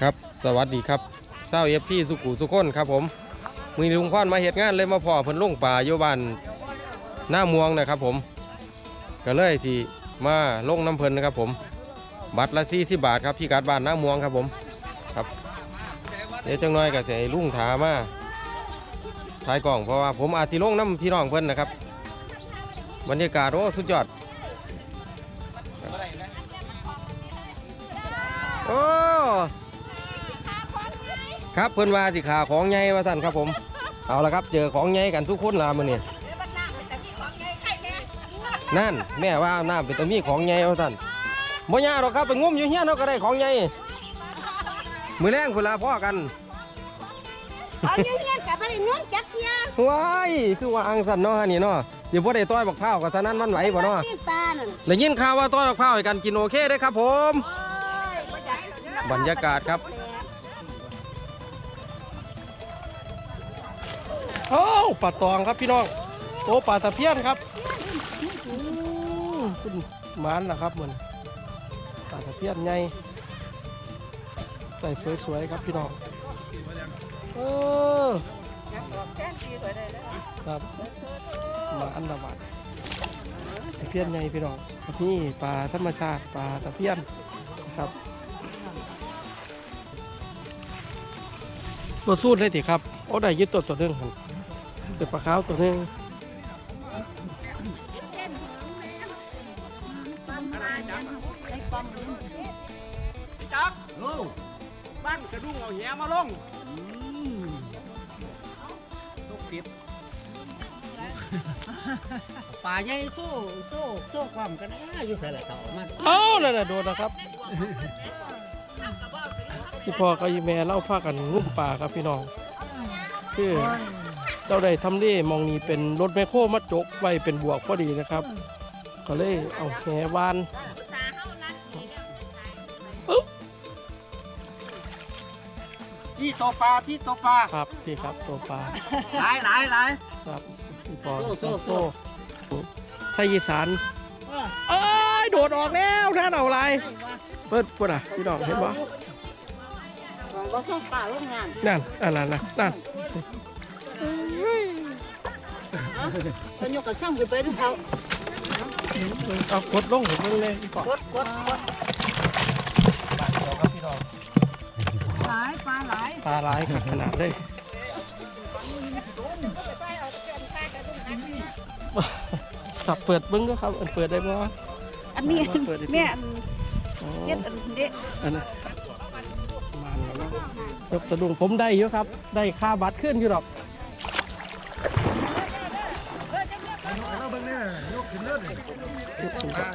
ครับ สวัสดีครับเศร้าเอฟซีสุขุสุขนครับผมมีลุงพ่อนมาเหตุงานเลยมาพ่อเพิ่นลงป่าอยู่บ้านหน้าม่วงนะครับผม ก็เลยสิมาลงน้ำเพิ่นนะครับผม บัตรละ40บาทครับพี่การบ้านหน้าม่วงครับผมครับเดี๋ยวจังน้อยก็จะให้ลุงถามาถ่ายกล่องเพราะว่าผมอาจสิลงน้ำพี่น้องเพิ่นนะครับบรรยากาศโอ้สุดยอดโอ้ ครับเพิ่นว่าสิขาของใหญ่ว่าสั่นครับผม เอาละครับเจอของใหญ่กันทุกคนละมื้อนี้นั่นแม่ว่าน้ำเป็นตะมีของใหญ่ว่าสั่นบ่ยากหรอกครับไปงุ้มอยู่เฮียนเนาะก็ได้ของใหญ่มื้อแรงพุ่นละพ่อกันเอาเงี้ยๆกับบ่ได้เงินจักเที่ยว้ายคือว่าอังสันเนาะฮะนี่เนาะสิบ่ได้ต้อยบักพร้าวกับซะนั้นมันไหวบ่เนาะปิ้งปลานั่นได้ยินข่าวว่าต้อยบักพร้าวให้กันกินโอเคเด้อครับผมโอ้ยบ่อยากบรรยากาศครับ โอ้ปลาตองครับพี่น้องโอ้ปลาตะเพียนครับอืมคุณมันนะครับเหมือนปลาตะเพียนใหญ่ใส่สวยๆครับพี่น้องเออครับมาอันละบาทตะเพียนใหญ่พี่น้องนี่ปลาธรรมชาติปลาตะเพียนครับตัวสู้ได้ติครับโอ้ได้ยึดตัวตัวหนึงครับ เป็นปลาขาวตัวหนึงจักบ้านกระดุงเอาแหมาลงลูกติดป่าใหญ่โซ่โซ่โซ่ความกันนะอยู่ใส่ละเต่ามันเอ้านั่นน่ะโดนนะครับพี่พ่อกับยีแม่เล่าพากันงุ่มป่าครับพี่น้องคือ เราได้ทำเล่มองนี้เป็นรถแมคโครมาจกไว้เป็นบวกพอดีนะครับ ก็เลยเอาแหวานพี่โตปลาพี่โตปลาครับพี่ครับตัวปลาหลายหลายหลายครับพี่พ่อโซ่โซ่โซ่ไทยอีสานเอ้ยโดดออกแล้วท่านเอาอะไรเปิดปุ่นอะพี่น้องเห็นปะบ่เข้าป่าโรงงานนั่นอันนั้นนะนั่น เพิ่นยกกระช่างขึ้นไปดูเขาเอากดลงผมเบิ่งเลยพี่พ่อกดกดกดครับพี่น้องหลายปลาหลายปลาหลายครับขนาดเลยสับเปิดเบิ้งด้วยครับอันเปิดได้บ่อันนี้เปิดดิแม่อันอ๋อเฮ็ดอันเด็กอันนั้นมาแล้วเนาะยกสะดุ้งผมได้อยู่ครับ ได้ค่าบัตรขึ้นอยู่หรอก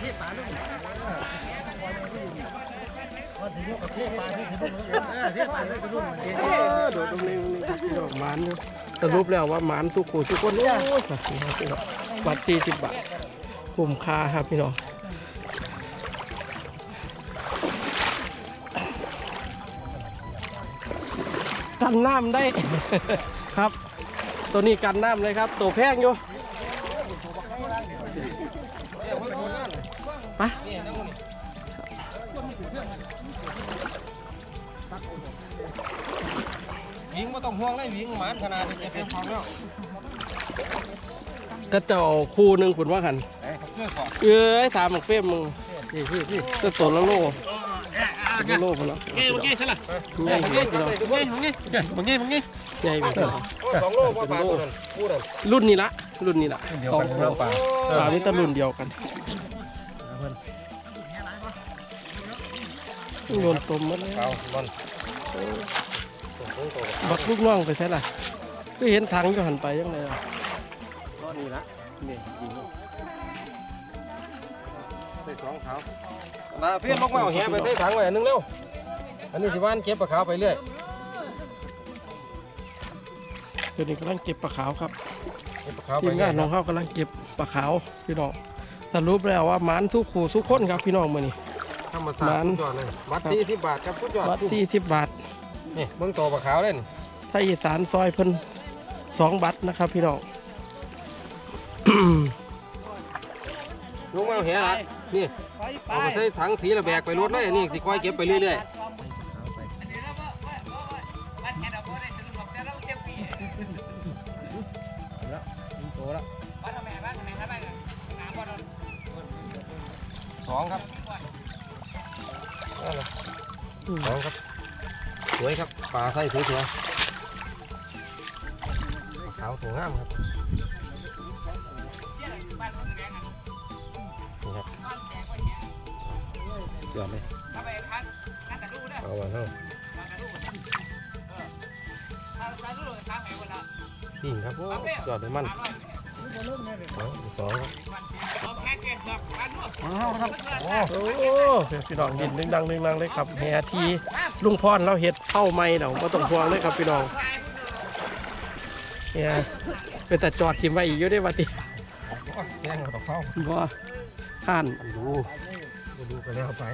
ที่ปลาลูกว่าถึงยกกับที่ปลาที่ถึงเออที่ปลาที่ถึงเออโดดตรงนี้ตรงนี้ครับพี่น้องหมานอยู่สรุปแล้วว่าหมานทุกคู่ทุกคนโอ้ยครับพี่น้องพี่น้องบัตร40 บาทคุ้มค่าครับพี่น้องกันน้ำได้ครับ ตัวนี้กันน้ำเลยครับ ตัวแพงอยู่ วิ่งไม่ต้องห่วงเลยวิ่งหมานขนาดนี้จะเป็นของแล้วก็จะเอาคู่หนึ่งคุณว่าหันเอ้ยถามหมกเฟ้มมึงนี่พี่พี่ก็ตัวละโลตัวละโลพอแล้วเงี้ยเงี้ยใช่ละใหญ่เงี้ยพี่น้องเงี้ยเงี้ยเงี้ยเงี้ยใหญ่พี่น้องสองโลกว่าปลาตัวนั้นพูดนั่นรุ่นนี้ละรุ่นนี้ละสองตัวปลานี่ตะรุ่นเดียวกัน โยนตมหมาเลยเอามันบักลูกน้องไปใช่ล่ะก็เห็นถังอยู่หันไปยังไงล่ะก็นี่ละนี่จริงใส่สองขาวนาเพี้ยนลงมาเอาแหไปใส่ถังไว้อันหนึงเร็ว อันนี้สิบ้านเก็บปลาขาวไปเรื่อยเดี๋ยวนี้กำลังเก็บปลาขาวครับเก็บปลาขาวไปทีมเรื่งาอยนน้องเขากำลังเก็บปลาขาวพี่น้องสรุปแล้วว่าหมันทุกขู่ทุกคนครับพี่น้องมือนี้ ธรรมศาสตร์ทุกยอดเลยบัตรสี่สิบบาทครับทุกยอดบัตรสี่สิบบาทนี่เบื้องโตปลาขาวเล่นไทยอีสานซอยเพิ่นสองบาทนะครับ พี่น้องลุงมาเห็นอะไนี่เอาไปใส่ถังสีระแบกไปรถเลยนี่สิคอยเก็บไปเรื่อยๆสองครับ สองครับ สวยครับปลาไส้สวยๆขาวตัวงามครับนี่ครับยอดเลยเอามาเท่านี่ครับโอ้ยอดเลยมันเอา สองครับโอ้พี่น้องดินดึงดังดึงดังเลยครับแห่ทีลุงพรเราเฮ็ดเข้าไม่เราก็ต้องพวงเลยครับพี่น้องเนี่ยเป็นแต่จอดทิมไว้อีกอยู่ได้วัติแย่งกับเข้าบ่ข้านดูดูดูกันแล้วไป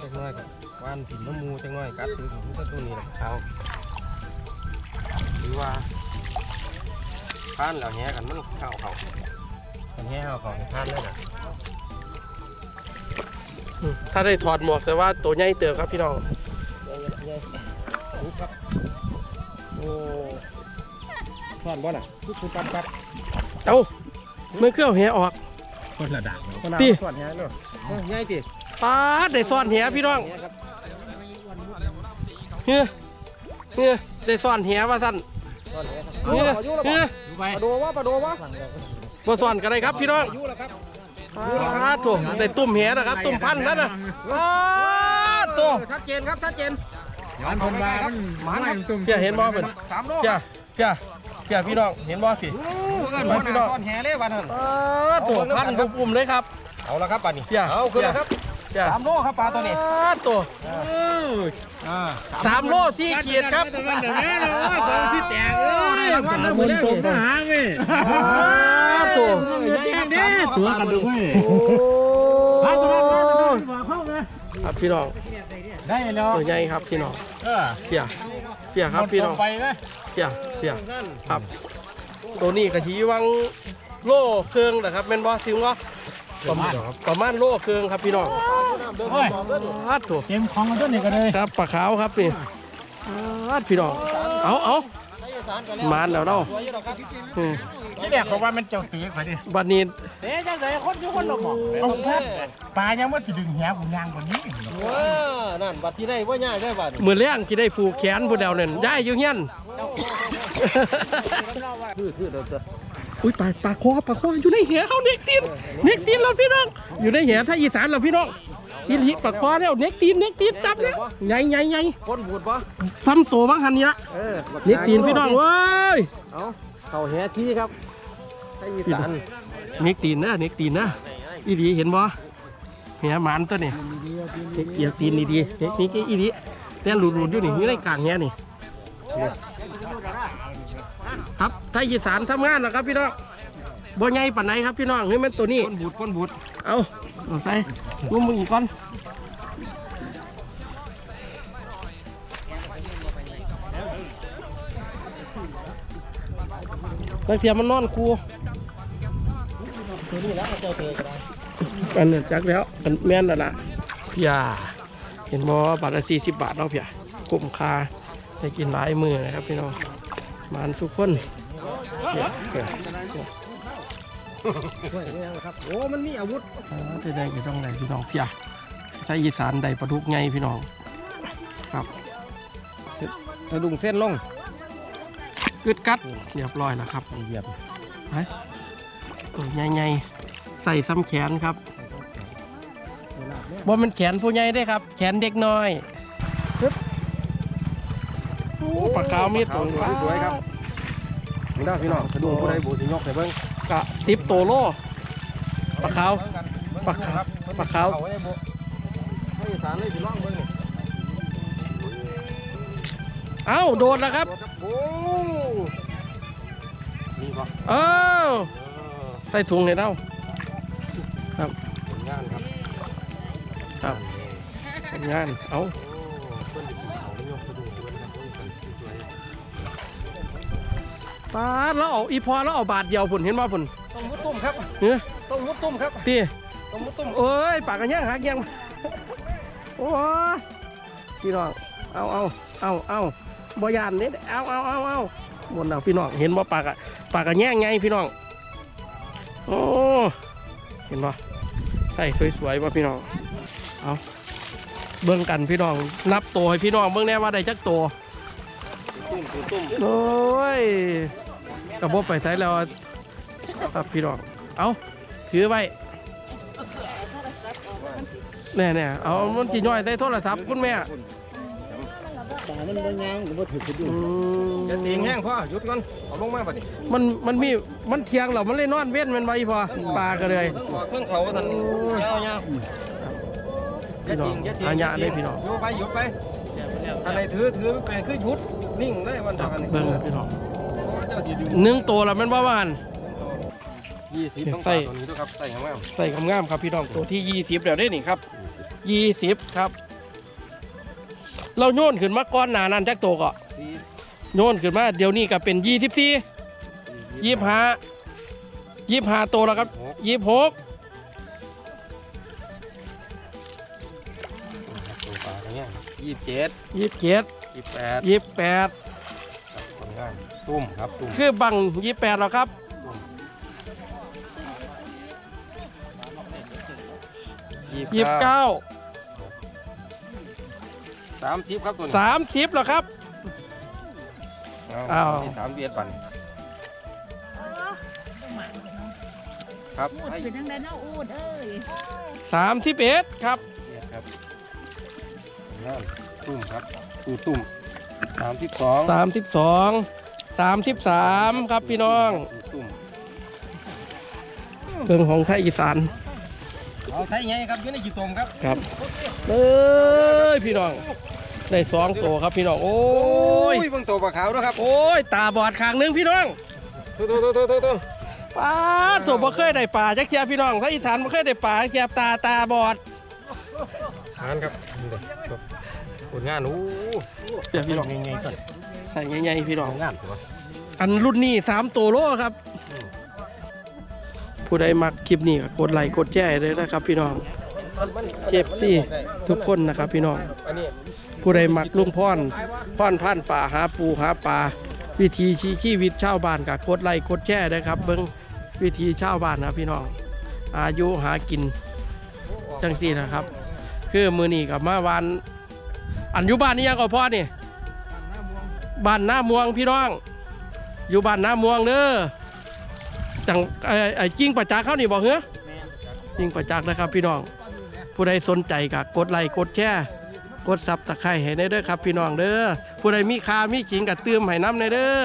จังน้อยกับว่านผินน้ำมูจังน้อยกัดถึงถึงตัวนี้แหละเอาหรือว่า พานแล้วแห่กันมันเข้าเขามันแห่เข้าเขาพานเลยนะถ้าได้ถอดหมวกแต่ว่าตัวใหญ่เติบครับพี่น้องดูครับโอ้พานบ่น่ะทุกคนปั๊บปั๊บเอ้าเมื่อเครื่องแห่ออกคนละด่างพี่ส่วนแฮะเนาะง่ายติป้าได้ซ่อนแห่พี่น้องแห่ครับเฮ้ยเฮ้ยได้ซ่อนแห่ว่าสั่น เฮ้ยเฮ้ยอยู่ไปปลาโดวะปลาโดวะบ่ซ่อนกันเลยครับพี่น้องอยู่แล้วครับปาดโถได้ตุ่มแห่นะครับ ตุ่มพันธุ์นั่นน่ะปาดโถชัดเจนครับชัดเจนย้อนคนบ้ามันไม่ตุ้มเพี่ยเห็นบ่เพิ่นสามโลเพี่ยเพี่ยเพี่ยพี่น้องเห็นบ่พี่เกินหัวหน้าก้อนแห่เลยวันนั้นปาดโถพันธุ์ปุ่มๆเลยครับเอาละครับปลานี่เพี่ยเอาขึ้นแล้วครับ เพี่ยสามโลครับปลาตัวนี้ปาดโถอ่าสามโลสี่ขีดครับแต่มันแต่แม่เนาะตัวที่แตกเลยมันมันตกมาหาไงปาดโถแย่งเด้ตัวกันดูเว้ยโอ้มาตัวนั้นมาเข้าเลยครับพี่น้องได้แล้วตัวใหญ่ครับพี่น้องเออเพี่ยเพี่ยครับพี่น้องไปเลยเพี่ยเพี่ยครับ ตัวนี้กะทีวังโลเครื่องนะครับแม่นบ่ถึงว่าประมาณประมาณโลเครื่องครับพี่น้อง โอ้ยปาดโถเต็มของกันตัวนี้กันเลยครับปลาขาวครับนี่ปาดพี่น้องเอาเอามานแล้วเนาะอืมที่แรกเขาว่ามันเจ้าตีข่อยดิบัดนี้เตะจังเลยคนอยู่คนละหมองเอาปลายังว่าสิดึงแหกูยางกว่านี้ว้านั่นบัดที่ได้ว่าง่ายได้บัดมือเลี้ยงที่ได้ผูกแขนผู้เดียวนั่นได้อยู่เฮียนคือคือเดิมอุ้ยปลาปลาคอปลาคออยู่ในแหเขาเน็กตีนเน็กตีนเราพี่น้องอยู่ในแหถ้าอีสานเราพี่น้อง อีหลีปลาคอแล้วเน็กตีนเน็กตีนจับแล้วใหญ่ใหญ่ใหญ่คนบูดปะซ้ำตัวบางหันนี่ละเออเน็กตีนพี่น้องเว้ยเอาเข่าแห่ที่ครับไอ้อีสานเน็กตีนนะเน็กตีนนะอีหลีเห็นบ่แหหมันตัวนี้เน็กเกียร์ตีนดีๆเน็กนี่อีหลีเนี่ยหลุดๆอยู่นี่อยู่ในกลางแหนี่ครับไทยอีสานทำงานนะครับพี่น้องบ่ใหญ่ปานไหนครับพี่น้องนี่มันตัวนี้คนบูดคนบูดเอา เอาใส่งุ้มมึงอีกก่อนนักเทียมมันนอนคูอันนั้จักแล้วอันแม่นแล้วล่ะพี่ยาเห็นบ่บาทละสี่สิบบาทเนาะพี่ยาคุ้มค่าได้กินหลายมือนะครับพี่น้องมานทุกคน เพี่ยเพี่ยครับ โอ้ มันมีอาวุธอ่าที่ได้พี่น้องได้พี่น้องเพียใช้อีสานได้ปลาทุกไงพี่น้อง ครับสะดุ้งเส้นลงกึดกัดเรียบร้อยแล้วครับเหยียบตัวใหญ่ๆใส่ซ้ำแขนครับบ่มันแขนผู้ใหญ่ได้ครับ แขนเด็กน้อยปึ๊บโอ้ปลาขาวมีตัวสวยๆครับนี่นะพี่น้องสะดุ้งผู้ใดบูดสิยกให้เบิ่ง กะสิบตัวโลปลาขาวปลาขาวปลาขาวเอไว้บุไอ้อีสานเลยสิลองเบิ่งนี่เอ้าโดดแล้วครับโอ้นี่ปะเอ้าเออใส่ถุงให้เราผลงานครับครับผลงาน เอา ปาดแล้วเอาอีพอแล้วเอาบาทเดียวผุนเห็นบ่ผุนๆต้องมุดตุ้มครับเนื้อต้องมุดตุ้มครับตีต้องมุดตุ้มโอ้ยปากกันย่างหักยังโอ้ยพี่น้องเอาเอาเอาเอาบ่ยานนิดเอาเอาเอาเอาบนเราพี่น้องเห็นว่าปากอะปากอะแง่งไงพี่น้องโอ้เห็นป่ใส่สวยๆป่ะพี่น้องเอาเบิ่งกันพี่น้องนับตัวให้พี่น้องเบิ่งแน่ว่าได้จักตัวตุ้มตุ้มตุ้มโอ้ย กระบอกไปใช้แล้วครับพี่น้องเอาถือไว้แน่เนี่ยเอามันจีน้อยได้โทรศัพท์คุณแม่ตามันบ่ยางก็บ่ถือขึ้นอยู่อืมอย่าตีงแห้งพ่อหยุดก่อนเอาลงมาบัดนี้มันมันมีมันเทียงเหรอมันเลยนอนเว้นแมันไว้พอปลาก็เลยเครื่องออกเครื่องเขาท่านยาวยาวพี่น้องอาญะเลยพี่น้องโยกไปโยกไปอะไรถือถือไปคือหยุดนิ่งเลยวันต่อกันนี่เบิ่งครับพี่น้องเจ้าดีดูหนึ่งตัวละแมันว่าว่าน ยี่สิบต้องใส่ ใส่ตัวนี้ด้วยครับใส่ข้างล่างใส่งามๆครับพี่น้องตัวที่ยี่สิบเดี๋ยวได้นี่ครับยี่สิบครับ เราโยนขึ้นมาก้อนหนานั้นจักตัวก็สี่โยนขึ้นมาเดี๋ยวนี้ก็เป็นยี่สิบสี่ยี่ห้ายี่ห้าตัวแล้วครับหกยี่หกตัวปลาอย่างเงี้ยยี่สิบเจ็ดยี่เจ็ดยี่สิบแปดยี่แปด ผลงานตุ้มครับตุ้มคือบังยี่แปดแล้วครับ ยี่เก้าสามสิบครับตัวนี้สามสิบแล้วครับอ้าวที่สามเบียดปั่นครับอูดให้เป็นจังไดเนาะอูดเอ้ยสามสิบเอ็ดครับเนี่ยครับงานตุ้มครับตู้ตุ้ม สามสิบสองสามสิบสองสามสิบสามครับพี่น้องตุ้มเรื่องของไทยอีสานเอาไทยไงครับอยู่ในจีตมครับครับเอ้ยพี่น้องได้สองตัวครับพี่น้องโอ้ยเบิ่งตัวปลาขาวด้วยครับโอ้ยตาบอดข้างหนึงพี่น้องตัวตัวตัวตัวตัวตัวป้าดสมบ่เคยได้ปลาจักเทียพี่น้องถ้าอีสานบ่เคยได้ปลาจักเทียตาตาบอดทานครับนี่เด้อครับ ผลงานโอ้เดี๋ยวพี่น้องไงๆก่อนใส่ใหญ่ๆพี่น้องงานตัวอันรุ่นนี้สามตัวโลครับ ผู้ใดมักคลิปนี้ก็กดไลค์กดแชร์เลยนะครับ พี่น้องเจ็บสิทุกคนนะครับ พี่น้องอันนี้ผู้ใดมักลุงพ่อนพ่อนพันป่าหาปูหาปลาวิธีชีชีวิตชาวบ้านกับกดไลค์กดแชร์นะครับ เบิ้งวิธีชาวบ้านนะพี่น้อง อายุหากินจังสี่นะครับ คือมือนี้กับมาวัน อันอยู่บ้านนี่ยังก็พ่อนี่บ้านหน้ามวงพี่น้อง อยู่บ้านหน้ามวงเด้อจังไอ้ไอ้จิ้งประจักษ์เขานี่บอกเหรอจิ้งประจักษ์นะครับพี่น้อง ผู้ใดสนใจก็กดไลค์กดแชร์กดซับตะไคร้ให้ได้เด้อครับ พี่น้องเด้อผู้ใดมีคามีขิงกับเติมให้น้ำในเด้อ